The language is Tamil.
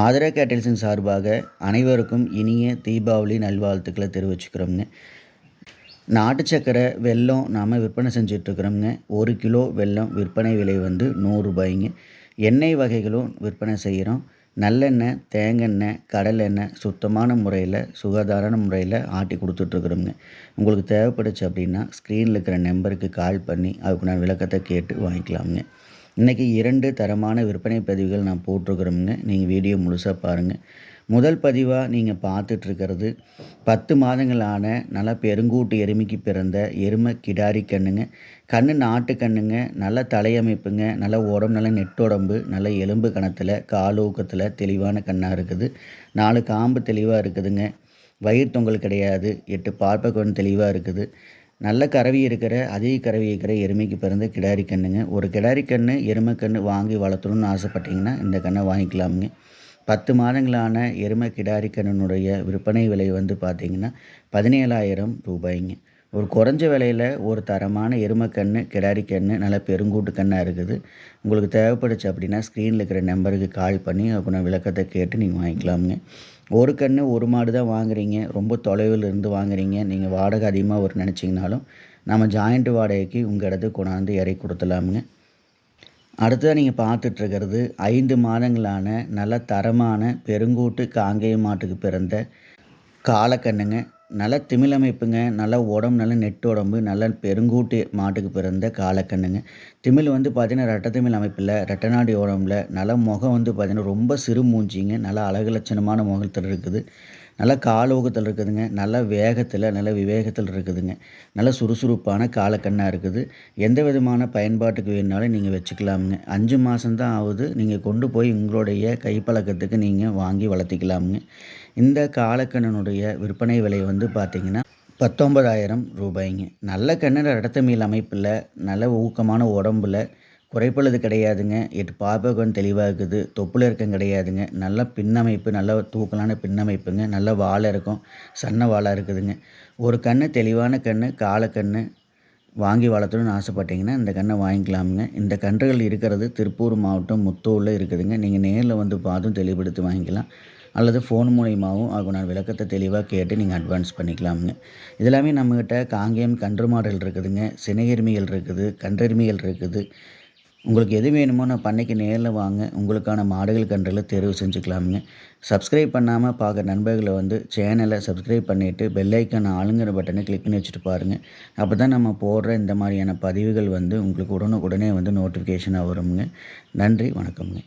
ஆதரா கேட்டல்ஸின் சார்பாக அனைவருக்கும் இனிய தீபாவளி நல்வாழ்த்துக்களை தெரிவிச்சுக்கிறோம்ங்க. நாட்டு சக்கரை வெல்லம் நாம் விற்பனை செஞ்சிட்ருக்குறோங்க ஒரு கிலோ வெல்லம் விற்பனை விலை வந்து நூறுரூபாய்ங்க எண்ணெய் வகைகளும் விற்பனை செய்கிறோம். நல்லெண்ணெய் தேங்காய் கடலெண்ணெய் சுத்தமான முறையில் சுகாதார முறையில் ஆட்டி கொடுத்துட்ருக்குறோங்க உங்களுக்கு தேவைப்படுச்சு அப்படின்னா ஸ்க்ரீனில் இருக்கிற நம்பருக்கு கால் பண்ணி அதுக்கு நான் விளக்கத்தை கேட்டு வாங்கிக்கலாமுங்க. இன்றைக்கி இரண்டு தரமான விற்பனை பதிவுகள் நான் போட்டிருக்கிறோமுங்க. நீங்கள் வீடியோ முழுசாக பாருங்கள் முதல் பதிவாக நீங்கள் பார்த்துட்ருக்கிறது பத்து மாதங்களான நல்ல பெருங்கூட்டு எருமைக்கு பிறந்த எருமை கிடாரி கண்ணுங்க. கண்ணு நாட்டு கண்ணுங்க நல்ல தலையமைப்புங்க நல்ல உடம்பு நல்ல நெட்டுடம்பு நல்ல எலும்பு கணத்தில் கால் ஊக்கத்தில் தெளிவான கண்ணாக இருக்குது. நாலு காம்பு தெளிவாக இருக்குதுங்க. வயிறு தொங்கல் கிடையாது. எட்டு பார்ப்பக்கொண்டு தெளிவாக இருக்குது. நல்ல கறவி இருக்கிற அதிக கறவி இருக்கிற எருமைக்கு பிறந்த கிடாரி கண்ணுங்க. ஒரு கிடாரி கன்று எருமை கன்று வாங்கி வளர்த்தணும்னு ஆசைப்பட்டீங்கன்னா இந்த கண்ணை வாங்கிக்கலாமுங்க. பத்து மாதங்களான எருமை கிடாரி கண்ணினுடைய விற்பனை விலை வந்து பார்த்திங்கன்னா பதினேழாயிரம் ரூபாய்ங்க. ஒரு குறைஞ்ச விலையில் ஒரு தரமான எருமைக்கன்று கிடாரி கன்று நல்ல பெருங்கூட்டு கண்ணாக இருக்குது. உங்களுக்கு தேவைப்படுச்சு அப்படின்னா ஸ்க்ரீனில் இருக்கிற நம்பருக்கு கால் பண்ணி அதுக்குள்ள விளக்கத்தை கேட்டு நீங்கள் வாங்கிக்கலாமுங்க. ஒரு கன்று ஒரு மாடு தான் வாங்குறீங்க. ரொம்ப தொலைவில் இருந்து வாங்குறீங்க. நீங்கள் வாடகை அதிகமாக ஒரு நினச்சிங்கனாலும் நம்ம ஜாயிண்ட் வாடகைக்கு உங்கள் இடத்துக்கு கொண்டாந்து இறக்கி கொடுத்துலாமுங்க அடுத்ததாக நீங்கள் பார்த்துட்ருக்கிறது ஐந்து மாதங்களான நல்ல தரமான பெருங்கூட்டு காங்கேய மாட்டுக்கு பிறந்த காலக்கண்ணுங்க நல்ல திமிழமைப்புங்க. நல்ல உடம்பு நல்ல நெட்டு உடம்பு நல்ல பெருங்கூட்டு மாட்டுக்கு பிறந்த காலக்கண்ணுங்க. திமிழ் வந்து பார்த்திங்கன்னா ரெட்டை அமைப்பில் ரெட்டநாடி உடம்புல நல்ல முகம் வந்து பார்த்திங்கன்னா ரொம்ப சிறு மூஞ்சிங்க. நல்ல அழகு லட்சணமான முகத்தில் இருக்குது நல்ல காலோகத்தில் இருக்குதுங்க. நல்ல வேகத்தில் நல்ல விவேகத்தில் இருக்குதுங்க. நல்ல சுறுசுறுப்பான காலக்கண்ணாக இருக்குது. எந்த விதமான பயன்பாட்டுக்கு வேணுனாலும் நீங்கள் வச்சுக்கலாமுங்க. அஞ்சு மாதம்தான் ஆகுது. நீங்கள் கொண்டு போய் உங்களுடைய கைப்பழக்கத்துக்கு நீங்கள் வாங்கி வளர்த்திக்கலாமுங்க. இந்த காலக்கண்ணனுடைய விற்பனை விலை வந்து பார்த்திங்கன்னா பத்தொன்பதாயிரம் ரூபாய்ங்க. நல்ல கண்ணு இடத்தமிழ் அமைப்பில் நல்ல ஊக்கமான உடம்புல குறைப்பழுது கிடையாதுங்க. எட்டு பார்ப்பகம் தெளிவாக இருக்குது தொப்புள் இறக்கம் கிடையாதுங்க. நல்ல பின்னமைப்பு நல்ல தூக்கலான பின்னமைப்புங்க. நல்ல வாழை இருக்கும். சன்ன வாழை இருக்குதுங்க. ஒரு கண் தெளிவான கண் காலக்கண் வாங்கி வளர்த்தணும்னு ஆசைப்பட்டீங்கன்னா இந்த கண்ணை வாங்கிக்கலாமுங்க. இந்த கன்றுகள் இருக்கிறது திருப்பூர் மாவட்டம் முத்தூரில் இருக்குதுங்க. நீங்கள் நேரில் வந்து பார்த்தும் தெளிவுபடுத்தி வாங்கிக்கலாம். அல்லது ஃபோன் மூலியமாகவும் ஆகும். நான் விளக்கத்தை தெளிவாக கேட்டு நீங்கள் அட்வான்ஸ் பண்ணிக்கலாமுங்க. இதெல்லாமே நம்மக்கிட்ட காங்கேயம் கன்று மாடல் இருக்குதுங்க. சினையெருமிகள் இருக்குது. கன்றெருமிகள் இருக்குது. உங்களுக்கு எது வேணுமோ நான் பண்ணைக்கு நேரில் வாங்க. உங்களுக்கான மாடுகள் கன்றில் தேர்வு செஞ்சுக்கலாமுங்க. சப்ஸ்கிரைப் பண்ணாமல் பார்க்குற நண்பர்களை வந்து சேனலை சப்ஸ்கிரைப் பண்ணிவிட்டு பெல்லைக்கான ஆளுங்கிற பட்டனை கிளிக் பண்ணி வச்சுட்டு பாருங்கள் அப்போ தான் நம்ம போடுற இந்த மாதிரியான பதிவுகள் வந்து உங்களுக்கு உடனுக்குடனே வந்து நோட்டிஃபிகேஷனாக வருங்க நன்றி வணக்கம்ங்க.